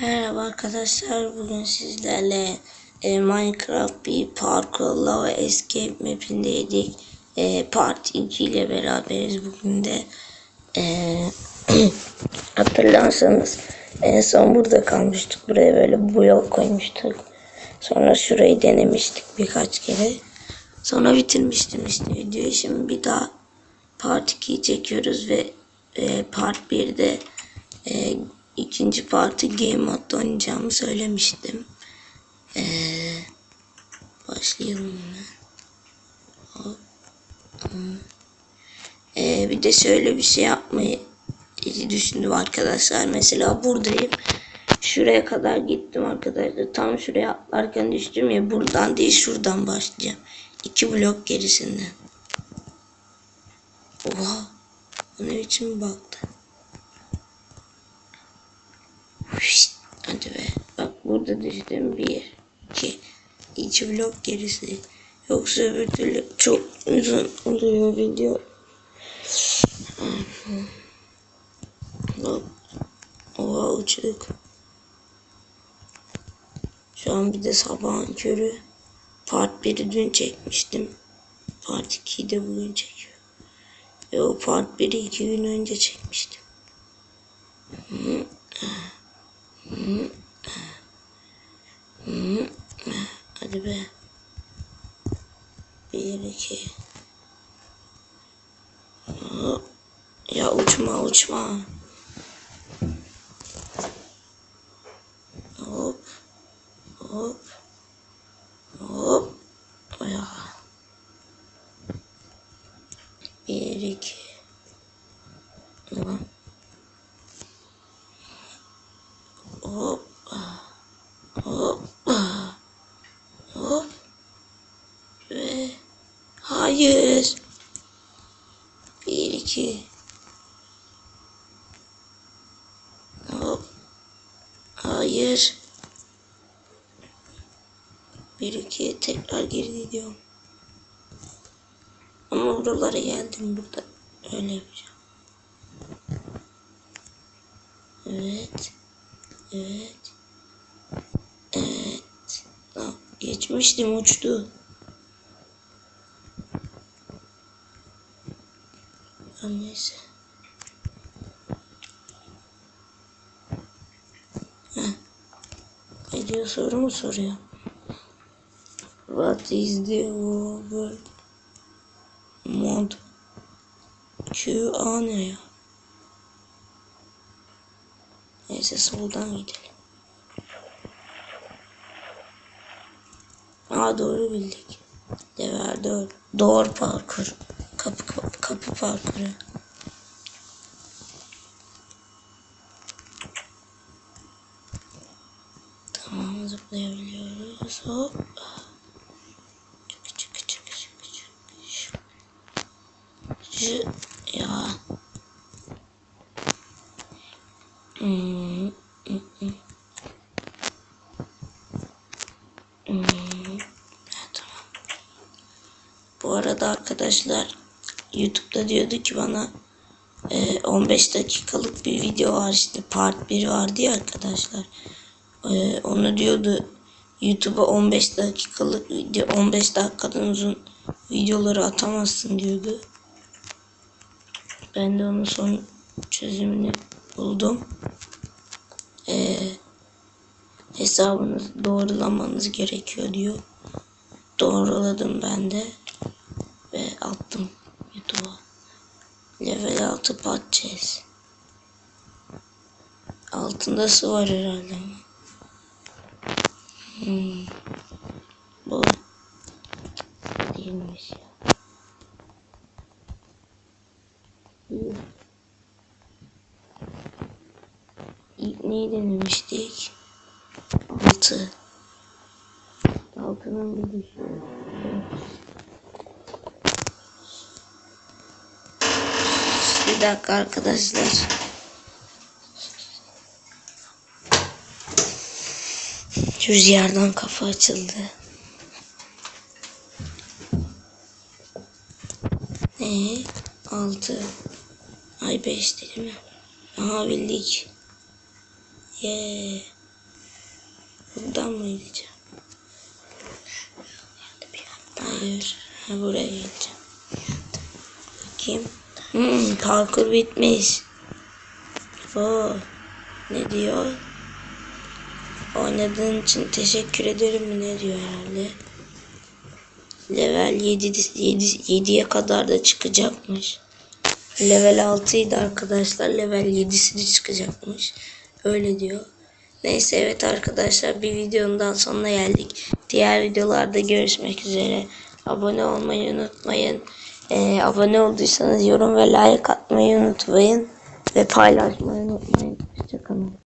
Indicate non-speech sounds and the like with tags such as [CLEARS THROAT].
Merhaba arkadaşlar. Bugün sizlerle e, Minecraft bir parkur lava escape mapindeydik. E, part 2 ile beraberiz bugün de. E, [CLEARS THROAT] hatırlarsanız en son burada kalmıştık. Buraya böyle blok koymuştuk. Sonra şurayı denemiştik birkaç kere. Sonra bitirmiştim işte videoyu. Şimdi bir daha part 2'yi çekiyoruz ve e, part 1'de e, ikinci partı game modda oynayacağımı söylemiştim. E, başlayalım hemen. Hop. Hmm. E, bir de şöyle bir şey yapmayı düşündüm arkadaşlar. Mesela buradayım. Şuraya kadar gittim arkadaşlar. Tam şuraya atlarken düştüm ya. Buradan değil şuradan başlayacağım. İki blok gerisinden. Oha. Ne biçim baktı. Burada düştüm. Bir, iki. İki blok gerisi. Yoksa öbür türlü çok uzun oluyor video. Oha uçtuk. Şu an bir de sabahın körü. Part 1'i dün çekmiştim. Part 2'yi de bugün çekiyorum. Ve o part 1'i 2 gün önce çekmiştim. Hı. Hı. Hop. Ya uçma uçma. Hop. Hop. Hop. Ya. Bir, iki. Tamam. Hop. Hop. Hop. Ve hayır. Bir, iki. Hop. Hayır. Bir, iki. Tekrar geri gidiyorum. Ama buralara geldim burada. Öyle yapacağım. Evet. Evet. Evet. Geçmiştim uçtu. Ha, Neyse. Heh. Ne soru mu soruyor? What is the over mod? QA ne ya? Neyse soldan gidelim. Aa doğru bildik. Level 4. Doğru parkur. Kapı, kapı, kapı parkuru. Tamam zıplayabiliyoruz. Hop. Çık çık çık çık çık. Şu. Ya. Hmm. hmm, hmm. Hmm. Ha, Tamam. Bu arada arkadaşlar YouTube'da diyordu ki bana e, 15 dakikalık bir video var işte part 1 vardı ya arkadaşlar. E, onu diyordu YouTube'a 15 dakikalık video 15 dakikadan uzun videoları atamazsın diyordu. Ben de onun son çözümünü buldum. E, hesabınızı doğrulamanız gerekiyor diyor. Doğruladım ben de ve attım YouTube'a. Level 6 patches. Altında su var herhalde. Hmm. Bu değilmiş ya. İlk neyi denemiştik? Altı. Altının bir düşüyor. Bir dakika arkadaşlar. Rüzgardan kafa açıldı. Ne? Altı. Ay beş değil mi? Aha bildik. Yeah. Buradan mı gideceğim? Hayır. Ha, buraya gideceğim. Bakayım. Hmm, parkur bitmiş. Oo, ne diyor? Oynadığın için teşekkür ederim mi ne diyor herhalde. Level 7, 7, 7'ye kadar da çıkacakmış. Level 6 idi arkadaşlar. Level 7'si çıkacakmış. Öyle diyor. Neyse evet arkadaşlar bir videonun daha sonuna geldik. Diğer videolarda görüşmek üzere. Abone olmayı unutmayın. Ee, abone olduysanız yorum ve like atmayı unutmayın. Ve paylaşmayı unutmayın. Hoşçakalın.